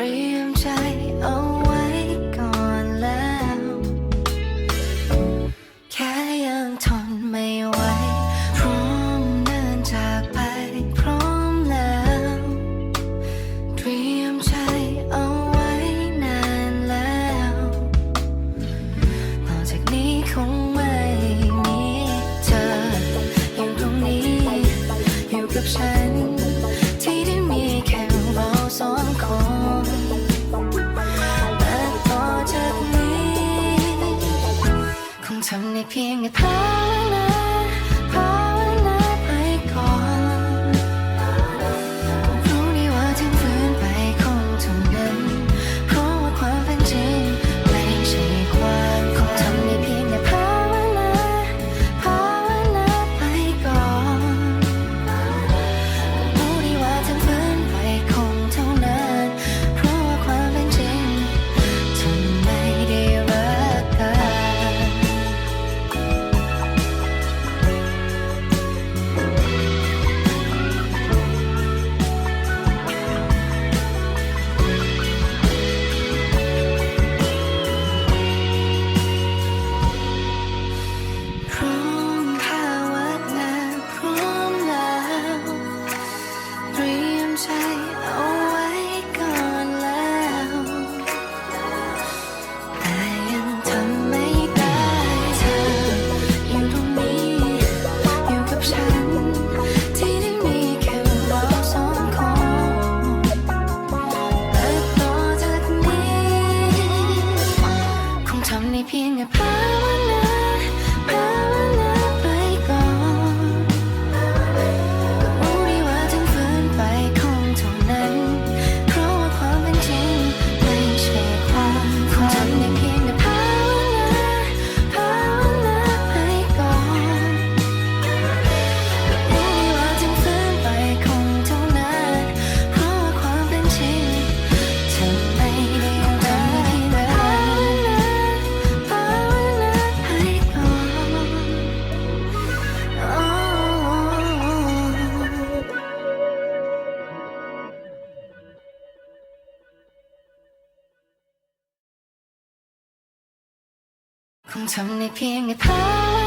รียมใจเอาไว้ก่อนแล้ว แค่ยังทนไม่ไหวพร้อมเดินจากไปพร้อมแล้วเตรียมใจเอาไว้นานแล้วต่อจากนี้คงไม่มีเธออยู่ตรงนี้อยู่กับฉันที่ได้มีแค่เราสองคน 점내 핑계 달라 sunshine. คงทำในเพียงในภาพ